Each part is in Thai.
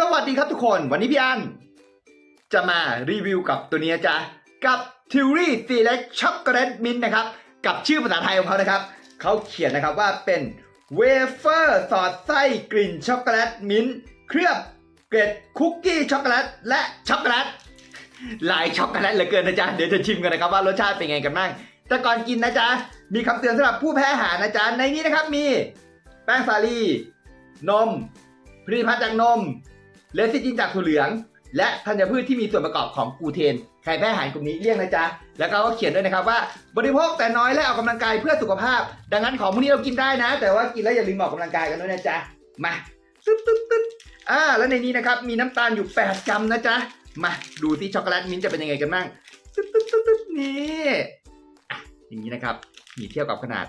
สวัสดีครับทุกคน วันนี้พี่อัน จะมารีวิวกับตัวนี้นะจ๊ะกับ t i w r y Select Chocolate Mint นะครับ กับชื่อภาษาไทยของเขานะครับ เขาเขียนนะครับว่าเป็นเวเฟอร์สอดไส้กลิ่นช็อกโกแลตมิ้นท์เคลือบเกล็ดคุกกี้ช็อกโกแลตและช็อกโกแลตหลายช็อกโกแลตเหลือเกินนะจ๊ะเดี๋ยวจะชิมกันนะครับว่ารสชาติเป็นไงกันบ้างแต่ก่อนกินนะจ๊ะมีคำเตือนสำหรับผู้แพ้อาหารนะจ๊ะในนี้นะครับมี แป้งสาลี นมผลิตภัณฑ์จากนม เลซิจินจากถั่วเหลือง และธัญพืชที่มีส่วนประกอบของกลูเทน ใครแพ้อาหารกลุ่มนี้เลี่ยงนะจ๊ะ แล้วก็เขียนด้วยนะครับว่า บริโภคแต่น้อยและออกกำลังกายเพื่อสุขภาพ ดังนั้นของพวกนี้เรากินได้นะ แต่ว่ากินแล้วอย่าลืมออกกำลังกายกันด้วยนะจ๊ะ มาตึ๊ดตึ๊ดตึ๊ดอ่า แล้วในนี้นะครับมีน้ำตาลอยู่ 8 กรัมนะจ๊ะ มาดูที่ช็อกโกแลตมิ้นท์จะเป็นยังไงกันบ้างตึ๊ดตึ๊ดตึ๊ดตึ๊ดนี่อะอย่างนี้นะครับ มีเทียบกับขนาด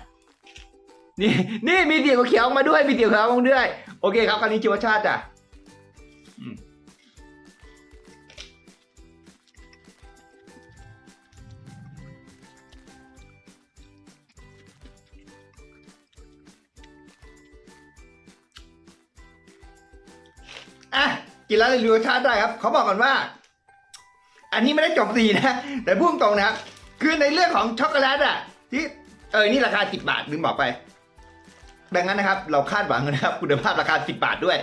นี่นี่มีเสียงเขียวออกมาด้วยมีเสียงเขียวออกมาด้วย โอเคครับคราวนี้ชิวชาติจ้ะ อะกินแล้วรีวิวรสชาติได้ครับเขาบอกก่อนว่า อันนี้ไม่ได้จบตีนะ แต่พูดตรงนะครับ คือในเรื่องของช็อกโกแลตอะที่เออนี่ราคา10บาทลืมบอกไป ดังนั้นนะครับเราคาดหวังนะครับคุณภาพราคา 10 บาทด้วย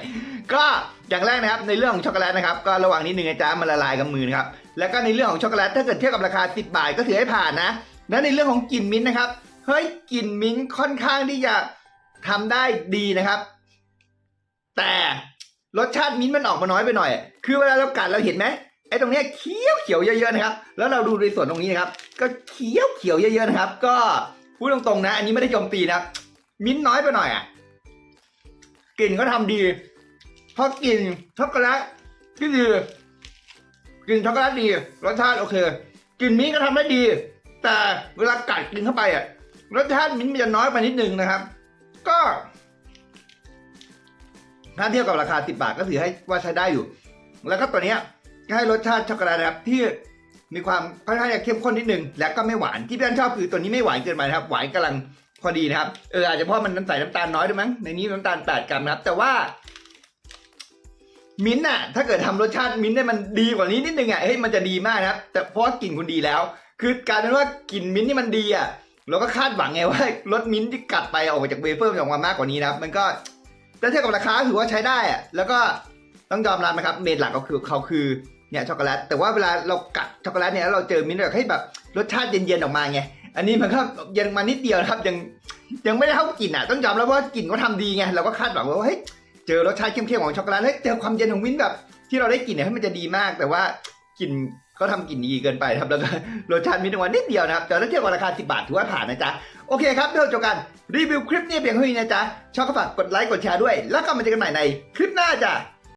ก็อย่างแรกนะครับในเรื่องของช็อกโกแลตนะครับก็ระวังนิดนึงนะจ๊ะมันละลายกับมือนะครับแล้วก็ในเรื่องของช็อกโกแลตถ้าเกิดเทียบกับราคา 10 บาทก็ถือให้ผ่านนะ และในเรื่องของกลิ่นมิ้นท์นะครับเฮ้ยกลิ่นมิ้นท์ค่อนข้างที่จะทำได้ดีนะครับ แต่รสชาติมิ้นท์มันออกมาน้อยไปหน่อย คือเวลาเรากัดเราเห็นไหมไอ้ตรงเนี้ยเขียวเขียวเยอะๆนะครับ แล้วเราดูในส่วนตรงนี้นะครับ ก็เขียวเขียวเยอะๆนะครับ ก็พูดตรงๆนะ อันนี้ไม่ได้โจมตีนะครับ มิ้นท์น้อยไปหน่อยอะกลิ่นก็ทำดีเพราะกลิ่นช็อกโกแลตที่ดีกลิ่นช็อกโกแลตดีรสชาติโอเคกลิ่นมิ้นท์ก็ทำได้ดี แต่เวลากัดกินเข้าไปอะรสชาติมิ้นท์มันจะน้อยไปนิดนึงนะครับ ก็ถ้าเทียบกับราคา 10 บาทก็ถือให้ว่าใช้ได้อยู่ แล้วก็ตัวเนี้ยก็ให้รสชาติช็อกโกแลตนะครับที่มีความค่อนข้างจะเข้มข้นนิดนึง และก็ไม่หวานที่พี่อันชอบคือตัวนี้ไม่หวานเกินไปนะครับ หวานกำลัง พอดีนะครับ เอออาจจะเพราะมันน้ำใส่น้ำตาลน้อยด้วยมั้ง ในนี้น้ำตาล8กรัมนะครับ แต่ว่า มิ้นท์อะถ้าเกิดทำรสชาติมิ้นท์ได้มันดีกว่านี้นิดนึงอะเฮ้ยมันจะดีมากนะครับ แต่เพราะกลิ่นคุณดีแล้ว คือการเป็นว่ากลิ่นมิ้นท์ที่มันดีอะเราก็คาดหวังไงว่ารสมิ้นท์ที่กัดไปออกมาจากเวเฟอร์มันออกมามากกว่านี้นะครับ มันก็ถ้าเทียบกับราคาถือว่าใช้ได้อะแล้วก็ต้องยอมรับนะครับ เมนหลักก็คือเขาคือเนี่ยช็อกโกแลตแต่ว่าเวลาเรากัดช็อกโกแลตเนี่ยแล้วเราเจอมิ้นท์แบบให้แบบรสชาติเย็นๆออกมาไง อันนี้มันก็เย็นมานิดเดียวนะครับ ยังยังไม่ได้เท่ากลิ่นอะ ต้องยอมรับว่ากลิ่นก็ทำดีไงเราก็คาดหวังว่าเฮ้ยเจอรสชาติเข้มๆของช็อกโกแลตเฮ้ยเจอความเย็นของมิ้นแบบที่เราได้กลิ่นเนี่ยให้มันจะดีมาก แต่ว่ากลิ่นเขาทำกลิ่นดีเกินไปครับแล้วก็รสชาติมิ้นท์วันนิดเดียวนะครับแต่ถ้าเทียบกับราคา 10 บาทถือว่าผ่านนะจ๊ะโอเคครับเดี๋ยวจบกันรีวิวคลิปนี้เพียงเท่านี้นะจ๊ะชอบก็ฝากกดไลค์กดแชร์ด้วย แล้วก็มาเจอกันใหม่ในคลิปหน้าจ้ะ